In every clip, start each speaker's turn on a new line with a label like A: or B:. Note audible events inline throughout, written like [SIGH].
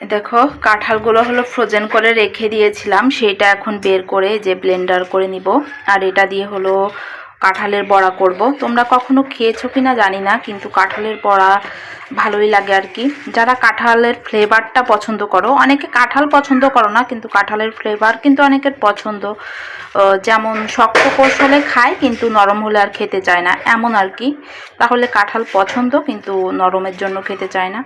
A: দেখো, কাঁঠালগুলো হলো ফ্রোজেন করে রেখে দিয়েছিলাম সেটা এখন বের করে যে ব্লেন্ডার করে নিব। আর এটা দিয়ে হলো কাঁঠালের বড়া করব। তোমরা কখনো খেয়েছো কি না জানি না, কিন্তু কাঁঠালের বড়া ভালোই লাগে আর কি। যারা কাঁঠালের ফ্লেভারটা পছন্দ করো, অনেকে কাঁঠাল পছন্দ করো না, কিন্তু কাঁঠালের ফ্লেভার কিন্তু অনেকের পছন্দ। যেমন শক্ত কোষ হলে খায়, কিন্তু নরম হলে আর খেতে চায় না। এমন আর কি। তাহলে কাঁঠাল পছন্দ, কিন্তু নরমের জন্য খেতে চায় না।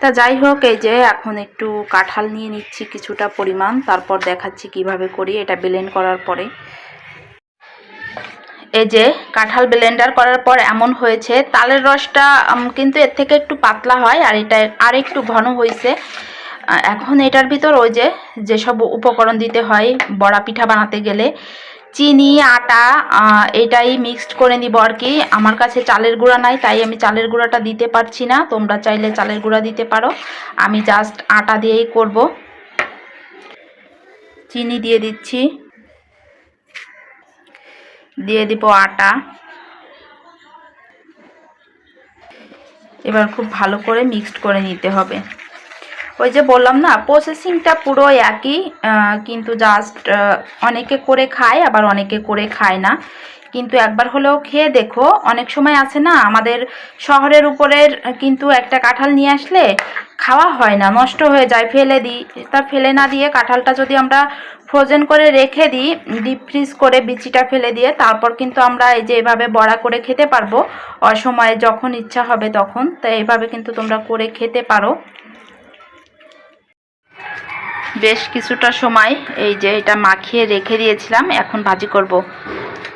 A: তা যাই হোক, এই যে এখন একটু কাঁঠাল নিয়ে নিচ্ছি কিছুটা পরিমাণ, তারপর দেখাচ্ছি কীভাবে করি, এটা ব্লেন্ড করার পরে। এই যে কাঁঠাল ব্লেন্ডার করার পর এমন হয়েছে, তালের রসটা কিন্তু এর থেকে একটু পাতলা হয় আর এটা আর একটু ঘন হয়েছে এখন এটার ভিতর ওই যে, যেসব উপকরণ দিতে হয়, বড়া পিঠা বানাতে গেলে, চিনি, আটা এটাই মিক্সড করে নিব আর কি। আমার কাছে চালের গুঁড়া নাই, তাই আমি চালের গুঁড়াটা দিতে পারছি না। তোমরা চাইলে চালের গুঁড়া দিতে পারো। আমি জাস্ট আটা দিয়েই করব। চিনি দিয়ে দিচ্ছি। দিয়ে দিব আটা। এবার খুব ভালো করে মিক্সড করে নিতে হবে। ওই যে বললাম না প্রসেসিংটা পুরো একই কিন্তু জাস্ট অনেকে করে খায়, আবার অনেকে করে খায় না। কিন্তু একবার হলেও খেয়ে দেখো। অনেক সময় আছে না, আমাদের শহরের উপরের কিন্তু একটা কাঁঠাল নিয়ে আসলে খাওয়া হয় না, নষ্ট হয়ে যায়, ফেলে দিই। তা ফেলে না দিয়ে কাঁঠালটা যদি আমরা ফ্রোজেন করে রেখে দিই ডিপ ফ্রিজ করে বিচিটা ফেলে দিয়ে, তারপর কিন্তু আমরা এই যে এভাবে বড়া করে খেতে পারব, অসময়ে যখন ইচ্ছা হবে তখন। তো এইভাবে কিন্তু তোমরা করে খেতে পারো। বেশ কিছুটা সময় এই যে এটা মাখিয়ে রেখে দিয়েছিলাম, এখন ভাজি করব।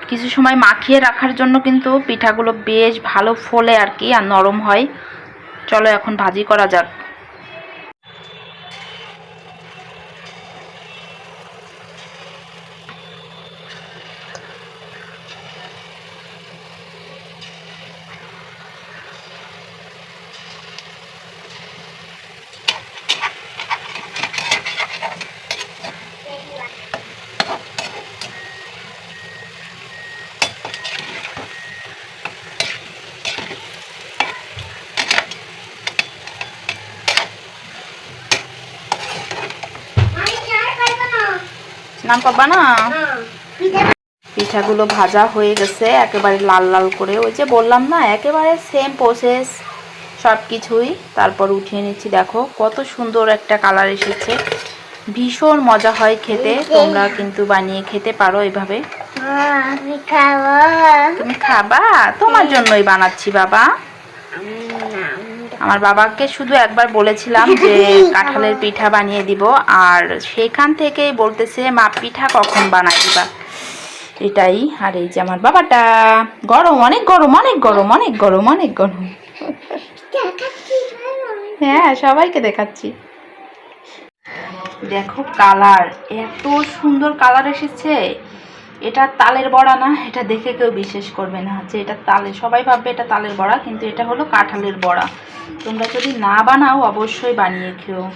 A: কিছু সময় মাখিয়ে রাখার জন্য কিন্তু পিঠাগুলো বেশ ভালো ফোলে আর কি, আর নরম হয়। চলো এখন ভাজি করা যাক। স্নান করবা না? পিঠাগুলো ভাজা হয়ে গেছে একেবারে লাল লাল করে। ওই যে বললাম না একেবারে সেম প্রসেস সব কিছুই। তারপর উঠিয়ে নিচ্ছি দেখো কত সুন্দর একটা কালার এসেছে। ভীষণ মজা হয় খেতে তোমরা কিন্তু বানিয়ে খেতে পারো এভাবে। তুমি খাবা? তোমার জন্যই বানাচ্ছি বাবা। আমার বাবাকে শুধু একবার বলেছিলাম যে [LAUGHS] কাঁঠালের পিঠা বানিয়ে দিব আর সেখান থেকেই বলতেছে মা পিঠা কখন বানাই দিবা? এটাই। আর এই যে আমার বাবাটা গরম অনেক গরম অনেক গরম অনেক গরম অনেক গরম। হ্যাঁ সবাইকে দেখাচ্ছি। দেখো কালার এত সুন্দর কালার এসেছে। এটা তালের বড়া না, এটা দেখে কেউ বিশ্বাস করবে না যে এটা তালে, সবাই ভাববে এটা তালের বড়া, কিন্তু এটা হলো কাঁঠালের বড়া। তোমরা যদি না বানাও, অবশ্যই বানিয়ে খেও।